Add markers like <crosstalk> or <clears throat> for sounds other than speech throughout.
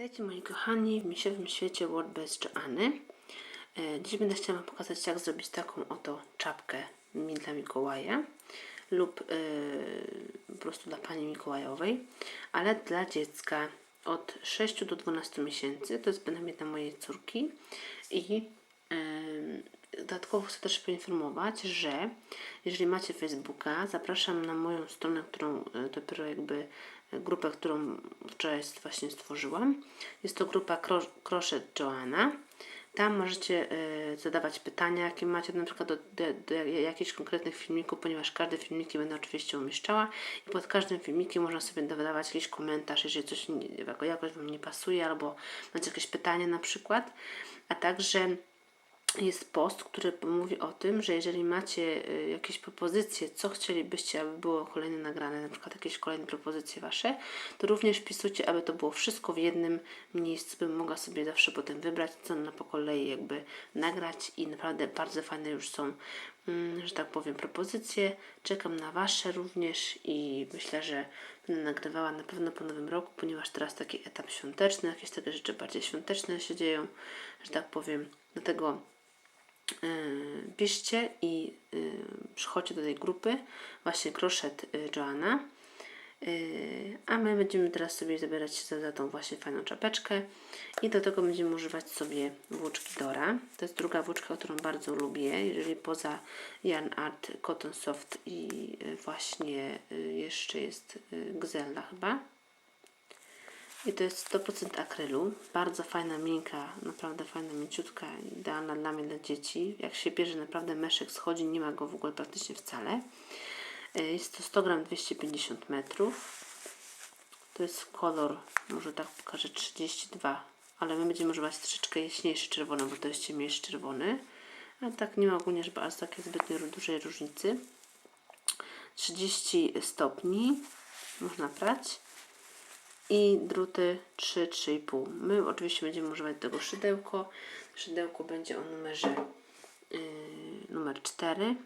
Witajcie moi kochani w misiowym świecie WordBase Joanny. E, Dziś będę chciała pokazać jak zrobić taką oto czapkę dla Mikołaja lub e, po prostu dla Pani Mikołajowej, ale dla dziecka od 6 do 12 miesięcy. To jest bynajmniej dla mojej córki i e, dodatkowo chcę też poinformować, że jeżeli macie Facebooka, zapraszam na moją stronę, którą dopiero jakby grupę, którą wczoraj właśnie stworzyłam. Jest to grupa Cro- Crochet Joanna. Tam możecie e, zadawać pytania, jakie macie na przykład do, do, do jakichś konkretnych filmików, ponieważ każde filmiki będę oczywiście umieszczała i pod każdym filmikiem można sobie dodawać jakiś komentarz, jeżeli coś nie, jakoś Wam nie pasuje albo macie jakieś pytanie na przykład, a także jest post, który mówi o tym, że jeżeli macie y, jakieś propozycje, co chcielibyście, aby było kolejne nagrane, na przykład jakieś kolejne propozycje Wasze, to również wpisujcie, aby to było wszystko w jednym miejscu, bym mogła sobie zawsze potem wybrać, co na po kolei jakby nagrać i naprawdę bardzo fajne już są, mm, że tak powiem, propozycje. Czekam na Wasze również i myślę, że będę nagrywała na pewno po nowym roku, ponieważ teraz taki etap świąteczny, jakieś takie rzeczy bardziej świąteczne się dzieją, że tak powiem. Dlatego piszcie i yy, przychodźcie do tej grupy właśnie Crochet yy, Joanna. A my będziemy teraz sobie zabierać się za, tą właśnie fajną czapeczkę i do tego będziemy używać sobie włóczki Dora. To jest druga włóczka, którą bardzo lubię, jeżeli poza Yarn Art, Cotton Soft i właśnie jeszcze jest Gzella chyba. I to jest 100% akrylu. Bardzo fajna, miękka, naprawdę fajna, mięciutka, idealna dla mnie, dla dzieci. Jak się bierze, naprawdę meszek schodzi, nie ma go w ogóle praktycznie wcale. E, Jest to 100 gram 250 metrów. To jest kolor, może tak pokażę, 32, ale my będziemy używać troszeczkę jaśniejszy czerwony, bo to jest ciemniejszy czerwony. A tak nie ma ogólnie, żeby aż takiej zbytnio dużej różnicy. 30 stopni można prać i druty 3-3,5. My oczywiście będziemy używać tego szydełko. Szydełko będzie o numerze yy, numer 4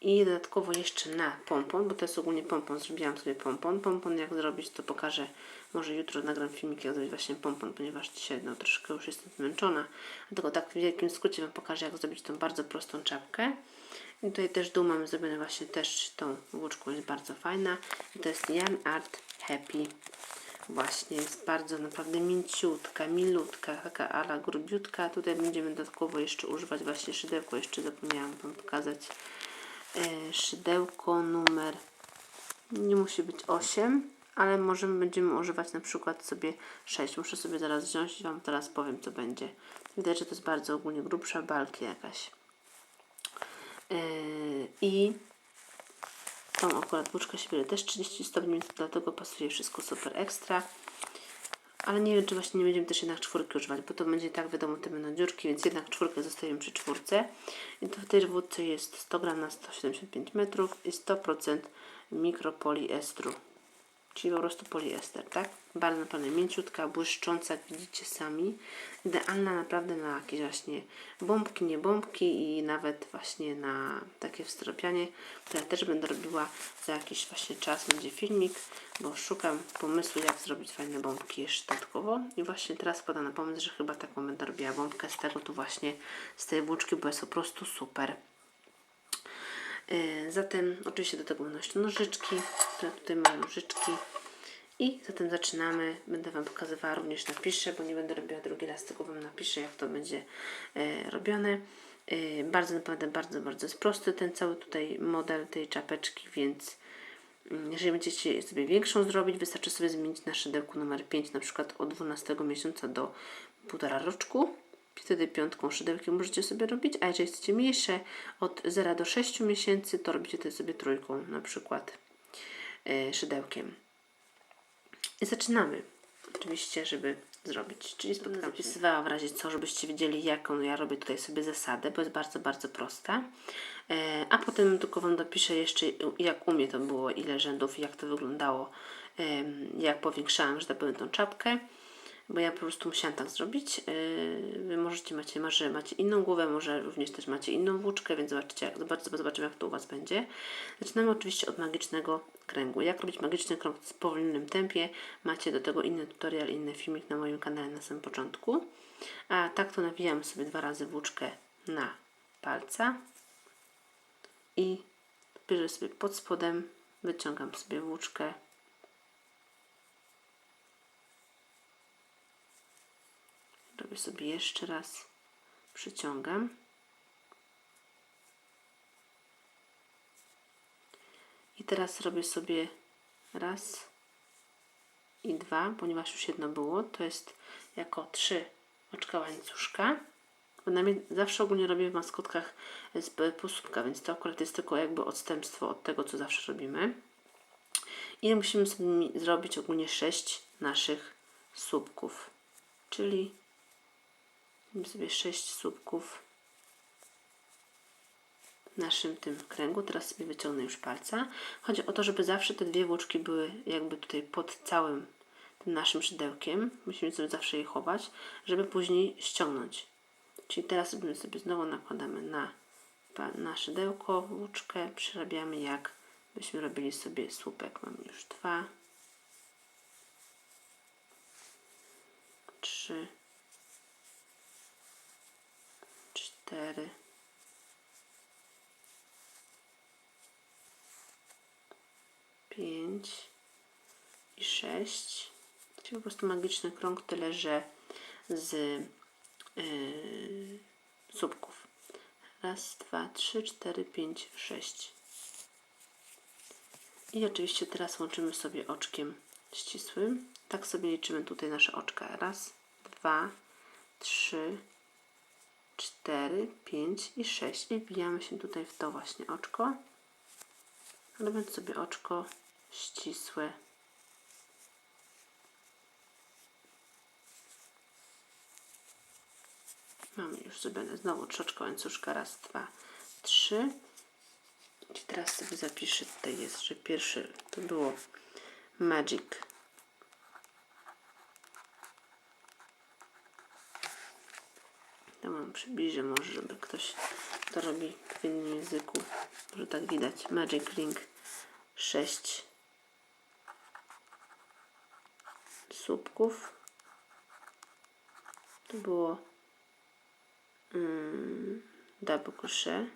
i dodatkowo jeszcze na pompon, bo to jest ogólnie pompon, zrobiłam sobie pompon. Pompon jak zrobić to pokażę, może jutro nagram filmik jak zrobić właśnie pompon, ponieważ dzisiaj no, troszkę już jestem zmęczona. Dlatego tak w wielkim skrócie Wam pokażę jak zrobić tą bardzo prostą czapkę. I tutaj też dół mamy zrobione właśnie też tą włóczką, jest bardzo fajna. I to jest Jan Art Happy. Właśnie jest bardzo naprawdę mięciutka, milutka, taka ala grubiutka. Tutaj będziemy dodatkowo jeszcze używać właśnie szydełko, jeszcze zapomniałam Wam pokazać. E, szydełko numer nie musi być 8, ale możemy będziemy używać na przykład sobie 6. Muszę sobie zaraz wziąć i Wam teraz powiem co będzie. Widać, że to jest bardzo ogólnie grubsza balki jakaś. E, I tą akurat włóczkę się bierze też 30 stopni, więc dlatego pasuje wszystko super ekstra. Ale nie wiem, czy właśnie nie będziemy też jednak czwórki używać, bo to będzie tak, wiadomo, te będą dziurki, więc jednak czwórkę zostajemy przy czwórce. I to w tej wódce jest 100 gram na 175 metrów i 100% mikropoliestru. Czyli po prostu poliester, tak? Bardzo naprawdę mięciutka, błyszcząca, jak widzicie sami. Idealna naprawdę na jakieś właśnie bombki, nie bombki i nawet właśnie na takie wstropianie, które też będę robiła za jakiś właśnie czas. Będzie filmik, bo szukam pomysłu, jak zrobić fajne bombki jeszcze dodatkowo. I właśnie teraz podam na pomysł, że chyba taką będę robiła bombkę z tego tu właśnie, z tej włóczki, bo jest po prostu super. E, Zatem oczywiście do tego będą nożyczki, które tutaj mają nożyczki. I zatem zaczynamy. Będę Wam pokazywała również napiszę, bo nie będę robiła drugi raz, tylko Wam napiszę, jak to będzie e, robione. E, bardzo naprawdę, bardzo, bardzo jest prosty ten cały tutaj model tej czapeczki, więc mm, jeżeli będziecie sobie większą zrobić, wystarczy sobie zmienić na szydełku numer 5, na przykład od 12 miesiąca do półtora roczku. Wtedy piątką szydełkiem możecie sobie robić, a jeżeli chcecie mniejsze od 0 do 6 miesięcy, to robicie to sobie trójką na przykład e, szydełkiem. I zaczynamy. Oczywiście, żeby zrobić. Czyli spotkam zapisywała w razie co, żebyście wiedzieli, jaką ja robię tutaj sobie zasadę, bo jest bardzo, bardzo prosta. E, a potem tylko Wam dopiszę jeszcze, jak u mnie to było, ile rzędów, jak to wyglądało, em, jak powiększałam, że tak powiem, tą czapkę. Bo ja po prostu musiałam tak zrobić. Yy, Wy możecie, macie, może macie inną głowę, może również też macie inną włóczkę, więc zobaczycie, zobaczymy jak to u Was będzie. Zaczynamy oczywiście od magicznego kręgu. Jak robić magiczny krąg w powolnym tempie? Macie do tego inny tutorial, inny filmik na moim kanale na samym początku. A tak to nawijam sobie dwa razy włóczkę na palca i bierze sobie pod spodem, wyciągam sobie włóczkę. Robię sobie jeszcze raz, przyciągam. I teraz robię sobie raz i dwa, ponieważ już jedno było, to jest jako trzy oczka łańcuszka. Zawsze ogólnie robię w maskotkach z posłupka, więc to akurat jest tylko jakby odstępstwo od tego, co zawsze robimy. I musimy zrobić ogólnie 6 naszych słupków. Czyli robimy sobie 6 słupków w naszym tym kręgu. Teraz sobie wyciągnę już palca. Chodzi o to, żeby zawsze te dwie włóczki były jakby tutaj pod całym tym naszym szydełkiem. Musimy sobie zawsze je chować, żeby później ściągnąć. Czyli teraz robimy sobie znowu nakładamy na, na szydełko włóczkę, przerabiamy jak byśmy robili sobie słupek. Mamy już dwa, trzy, cztery, pięć i sześć. Czyli po prostu magiczny krąg, tyle że z yy, słupków. Raz, dwa, trzy, cztery, pięć, sześć. I oczywiście teraz łączymy sobie oczkiem ścisłym. Tak sobie liczymy tutaj nasze oczka. Raz, dwa, trzy, cztery, pięć i sześć. I wbijamy się tutaj w to właśnie oczko. Robiąc sobie oczko ścisłe. Mamy już zrobione znowu troszeczkę łańcuszka. Raz, dwa, trzy. I teraz sobie zapiszę, tutaj jest, że pierwszy to było Magic. To mam przybliżę może, żeby ktoś to robi w innym języku. Może tak widać. Magic Ring 6 słupków. To było mm, double crochet.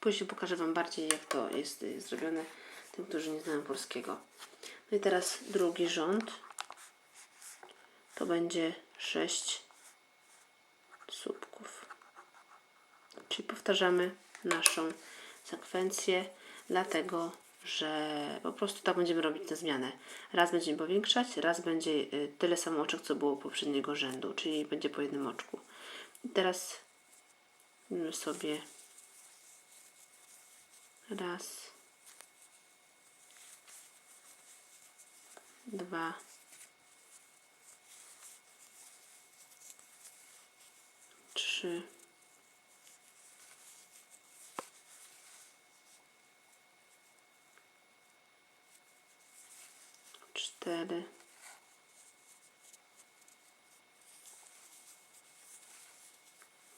Później pokażę Wam bardziej, jak to jest y, zrobione tym, którzy nie znają polskiego. No i teraz drugi rząd. To będzie 6 słupków. Czyli powtarzamy naszą sekwencję, dlatego że po prostu tak będziemy robić tę zmianę. Raz będziemy powiększać, raz będzie y, tyle samo oczek, co było poprzedniego rzędu, czyli będzie po jednym oczku. I teraz sobie raz, dwa, trzy, cztery,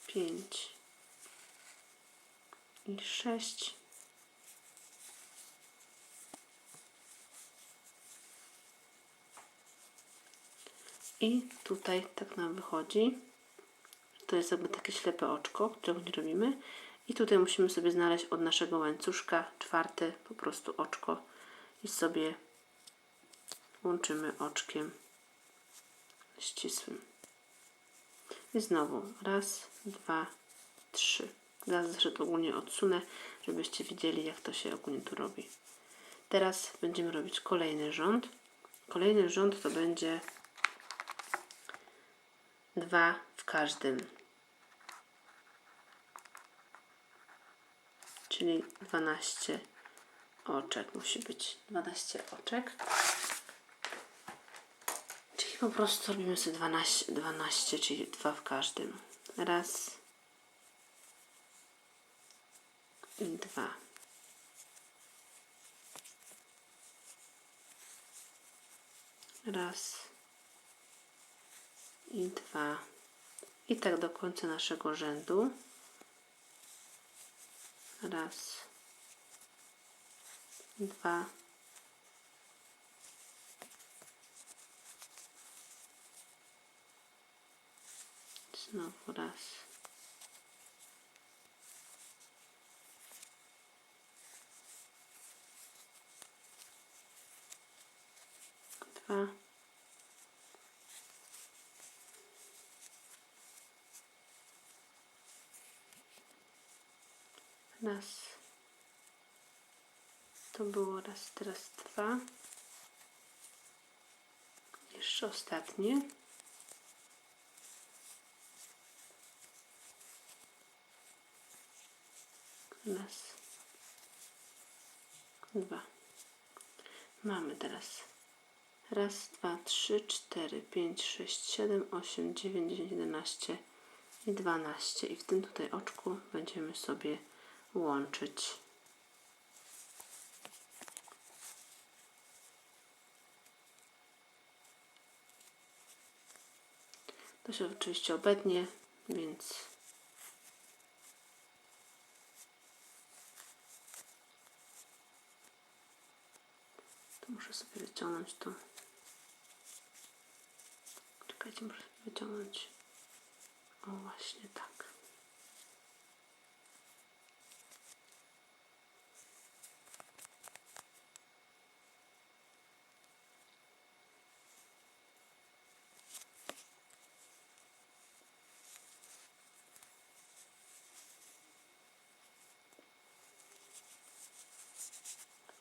pięć. I sześć. I tutaj tak nam wychodzi. To jest jakby takie ślepe oczko, którego nie robimy. I tutaj musimy sobie znaleźć od naszego łańcuszka czwarte po prostu oczko i sobie łączymy oczkiem ścisłym. I znowu raz, dwa, trzy. Zaraz zresztą ogólnie odsunę, żebyście widzieli jak to się ogólnie tu robi. Teraz będziemy robić kolejny rząd. Kolejny rząd to będzie dwa w każdym. Czyli 12 oczek. Musi być 12 oczek. Czyli po prostu robimy sobie 12, 12 czyli dwa w każdym. Raz. I dwa. Raz i dwa. I tak do końca naszego rzędu. Raz, dwa, znowu raz. Dwa. Raz. To było raz, teraz dwa. Jeszcze ostatnie. Raz. Dwa. Mamy teraz. Raz, dwa, trzy, cztery, pięć, sześć, siedem, osiem, dziewięć, dziesięć, jedenaście i dwanaście. I w tym tutaj oczku będziemy sobie łączyć. To się oczywiście obetnie, więc to muszę sobie wyciągnąć to. Czekajcie, muszę wyciągnąć. O, właśnie.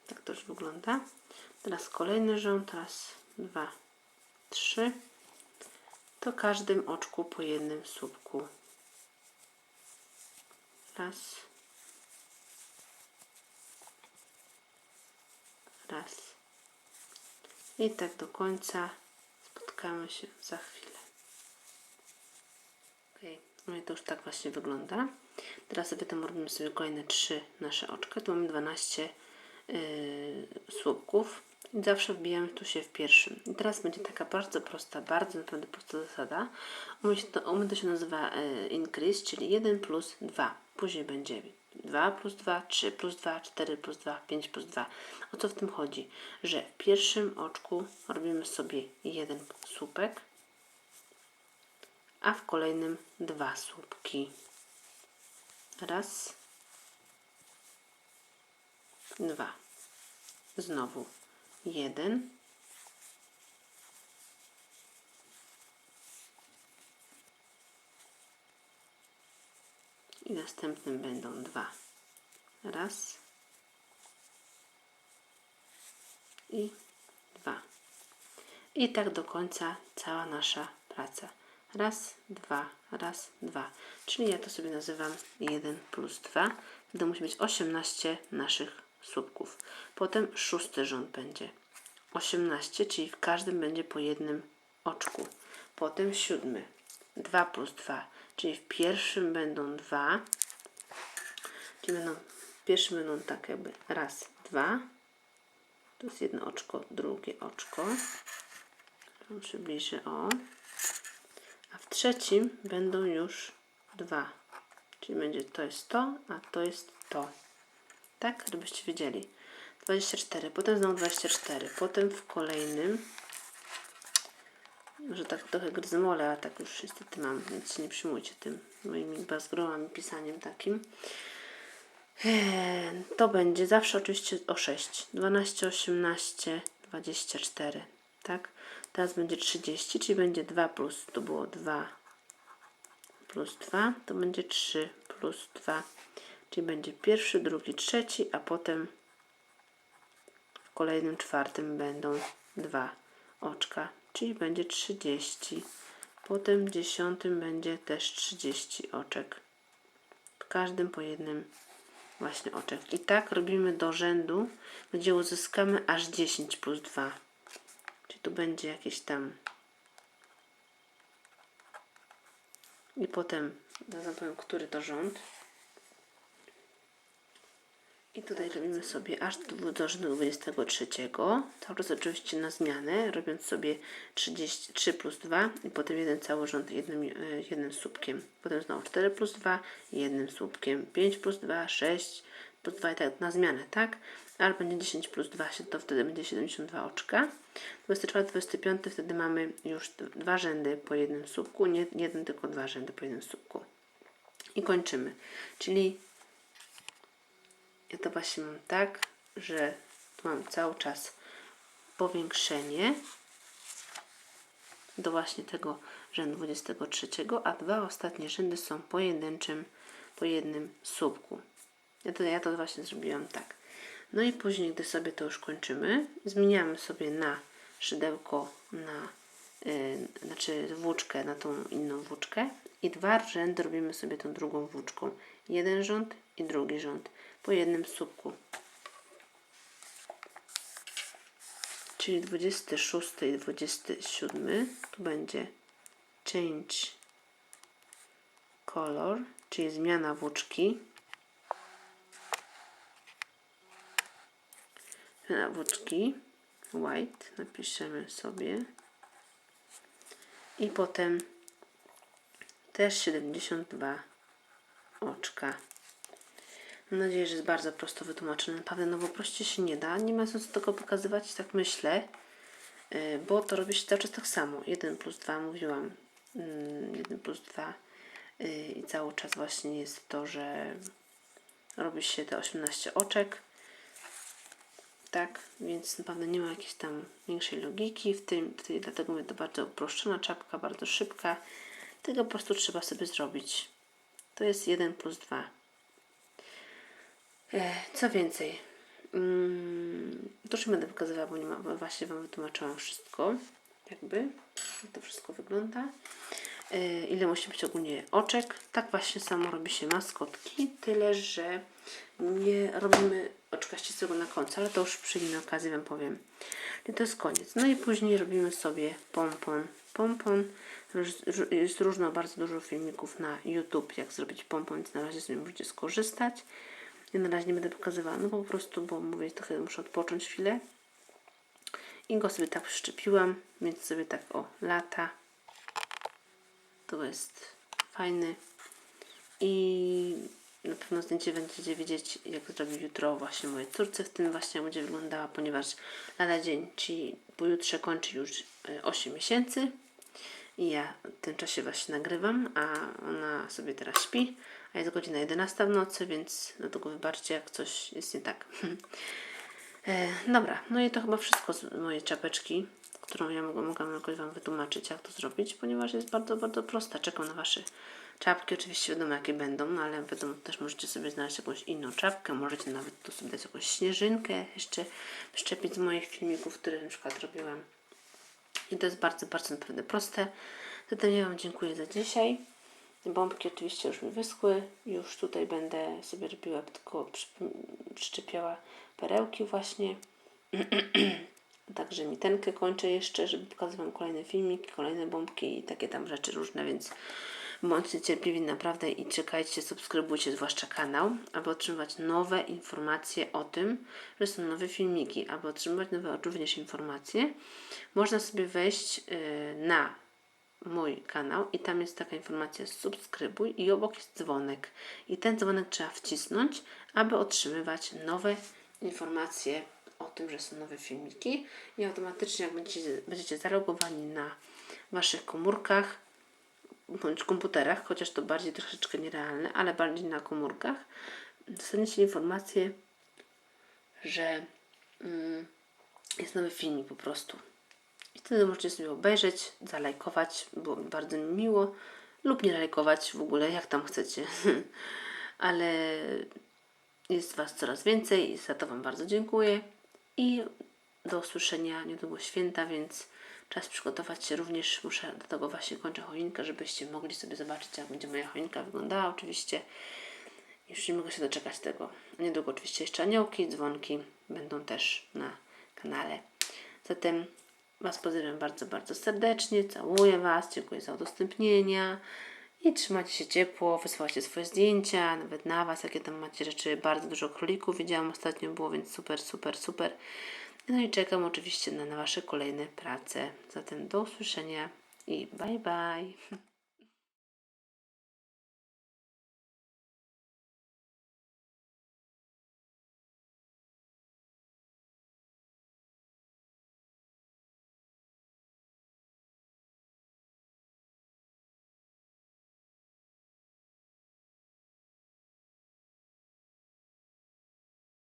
Tak to już wygląda. Teraz kolejny rząd, raz, dwa, trzy. To każdym oczku po jednym słupku. Raz. Raz. I tak do końca. Spotkamy się za chwilę. Ok, no i to już tak właśnie wygląda. Teraz tam robimy sobie kolejne trzy nasze oczka. Tu mamy 12 yy, słupków. Zawsze wbijamy tu się w pierwszym. I teraz będzie taka bardzo prosta, bardzo naprawdę prosta zasada. U mnie, to, u mnie to się nazywa yy, increase, czyli 1 plus 2. Później będzie 2 plus 2, 3 plus 2, 4 plus 2, 5 plus 2. O co w tym chodzi? Że w pierwszym oczku robimy sobie jeden słupek, a w kolejnym dwa słupki. Raz, dwa. Znowu jeden. I następnym będą dwa. Raz. I dwa. I tak do końca cała nasza praca. Raz, dwa, raz, dwa. Czyli ja to sobie nazywam 1 plus 2. Wtedy musi być 18 naszych słupków. Potem szósty rząd będzie. 18, czyli w każdym będzie po jednym oczku. Potem siódmy. 2 plus 2, czyli w pierwszym będą 2, czyli będą, w pierwszym będą tak jakby raz, dwa, to jest jedno oczko, drugie oczko, przybliżę, o, a w trzecim będą już dwa, czyli będzie to jest to, a to jest to, tak, żebyście wiedzieli. 24, potem znowu 24, potem w kolejnym, że tak trochę gryzmolę, a tak już niestety mam, więc nie przyjmujcie tym moimi bazgromami, pisaniem takim. Eee, To będzie zawsze oczywiście o 6, 12, 18, 24, tak? Teraz będzie 30, czyli będzie 2 plus, to było 2 plus 2, to będzie 3 plus 2, czyli będzie pierwszy, drugi, trzeci, a potem w kolejnym czwartym będą dwa oczka, czyli będzie 30. Potem dziesiątym będzie też 30 oczek. W każdym po jednym właśnie oczek. I tak robimy do rzędu, gdzie uzyskamy aż 10 plus 2. Czyli tu będzie jakieś tam. I potem, zaraz powiem, który to rząd. I tutaj robimy sobie aż do, do rzędu 23. Cały czas oczywiście na zmianę, robiąc sobie 33 plus 2 i potem jeden cały rząd jednym, e, jednym słupkiem. Potem znowu 4 plus 2 jednym słupkiem. 5 plus 2, 6 plus 2 i tak na zmianę, tak? Ale będzie 10 plus 2, to wtedy będzie 72 oczka. 24, 25 wtedy mamy już dwa rzędy po jednym słupku, nie jeden, tylko dwa rzędy po jednym słupku. I kończymy. Czyli ja to właśnie mam tak, że tu mam cały czas powiększenie do właśnie tego rzędu 23, a dwa ostatnie rzędy są pojedynczym, po jednym słupku. Ja to, ja to właśnie zrobiłam tak. No i później, gdy sobie to już kończymy, zmieniamy sobie na szydełko, na yy, znaczy włóczkę, na tą inną włóczkę i dwa rzędy robimy sobie tą drugą włóczką. Jeden rząd i drugi rząd po jednym słupku. Czyli 26 i 27 tu będzie change color, czyli zmiana włóczki. Zmiana włóczki white napiszemy sobie i potem też 72 oczka. Mam nadzieję, że jest bardzo prosto wytłumaczone. Naprawdę, no bo prościej się nie da. Nie ma sensu tego pokazywać, tak myślę, yy, bo to robi się cały czas tak samo. 1 plus 2 mówiłam. 1 plus 2 yy, i cały czas właśnie jest to, że robi się te 18 oczek. Tak, więc naprawdę nie ma jakiejś tam większej logiki w tym, w dlatego mówię, to bardzo uproszczona czapka, bardzo szybka. Tego po prostu trzeba sobie zrobić. To jest 1 plus 2. E, co więcej, mm, to już będę pokazywała, bo nie ma, bo właśnie Wam wytłumaczyłam wszystko, jakby, jak to wszystko wygląda. E, ile musi być ogólnie oczek. Tak właśnie samo robi się maskotki, tyle że nie robimy oczka ścisłego na końcu, ale to już przy innej okazji Wam powiem. I to jest koniec. No i później robimy sobie pompon. Pompon, jest różno, bardzo dużo filmików na YouTube, jak zrobić pompon, więc na razie sobie możecie skorzystać. Ja na razie nie będę pokazywała, no po prostu, bo mówię, trochę muszę odpocząć chwilę. I go sobie tak przyczepiłam, więc sobie tak o lata. To jest fajny. I na pewno zdjęcie będziecie wiedzieć, jak zrobić jutro właśnie mojej córce w tym właśnie będzie wyglądała, ponieważ lada dzień, czyli pojutrze kończy już 8 e, miesięcy. I ja w tym czasie właśnie nagrywam, a ona sobie teraz śpi a jest godzina 11 w nocy, więc dlatego wybaczcie, jak coś jest nie tak. <laughs> e, dobra, no i to chyba wszystko z mojej czapeczki, którą ja mogę, mogę jakoś Wam wytłumaczyć, jak to zrobić, ponieważ jest bardzo, bardzo prosta. Czekam na Wasze czapki, oczywiście wiadomo jakie będą, no ale wiadomo, też możecie sobie znaleźć jakąś inną czapkę, możecie nawet tu sobie dać jakąś śnieżynkę, jeszcze szczepić z moich filmików, które na przykład robiłam. I to jest bardzo, bardzo naprawdę proste. Zatem ja Wam dziękuję za dzisiaj. Bombki oczywiście już mi wyschły. Już tutaj będę sobie robiła, tylko przyczepiała perełki właśnie. <clears throat> Także mitenkę kończę jeszcze, żeby pokazać Wam kolejne filmiki, kolejne bombki i takie tam rzeczy różne, więc bądźcie cierpliwi naprawdę i czekajcie, subskrybujcie zwłaszcza kanał, aby otrzymywać nowe informacje o tym, że są nowe filmiki, aby otrzymywać nowe również informacje. Można sobie wejść yy, na mój kanał i tam jest taka informacja subskrybuj i obok jest dzwonek. I ten dzwonek trzeba wcisnąć, aby otrzymywać nowe informacje o tym, że są nowe filmiki i automatycznie jak będziecie, będziecie zalogowani na Waszych komórkach bądź komputerach, chociaż to bardziej troszeczkę nierealne, ale bardziej na komórkach, dostaniecie informację, że mm, jest nowy filmik po prostu. I wtedy możecie sobie obejrzeć, zalajkować, było mi bardzo miło, lub nie lajkować w ogóle, jak tam chcecie. <laughs> Ale jest Was coraz więcej i za to Wam bardzo dziękuję. I do usłyszenia niedługo święta, więc czas przygotować się. Również muszę do tego właśnie kończę choinkę, żebyście mogli sobie zobaczyć, jak będzie moja choinka wyglądała. Oczywiście już nie mogę się doczekać tego. Niedługo oczywiście jeszcze aniołki, dzwonki będą też na kanale. Zatem Was pozdrawiam bardzo, bardzo serdecznie. Całuję Was. Dziękuję za udostępnienia. I trzymajcie się ciepło, wysyłajcie swoje zdjęcia, nawet na Was, jakie tam macie rzeczy. Bardzo dużo królików widziałam ostatnio było, więc super, super, super. No i czekam oczywiście na, na Wasze kolejne prace. Zatem do usłyszenia i bye bye. <laughs>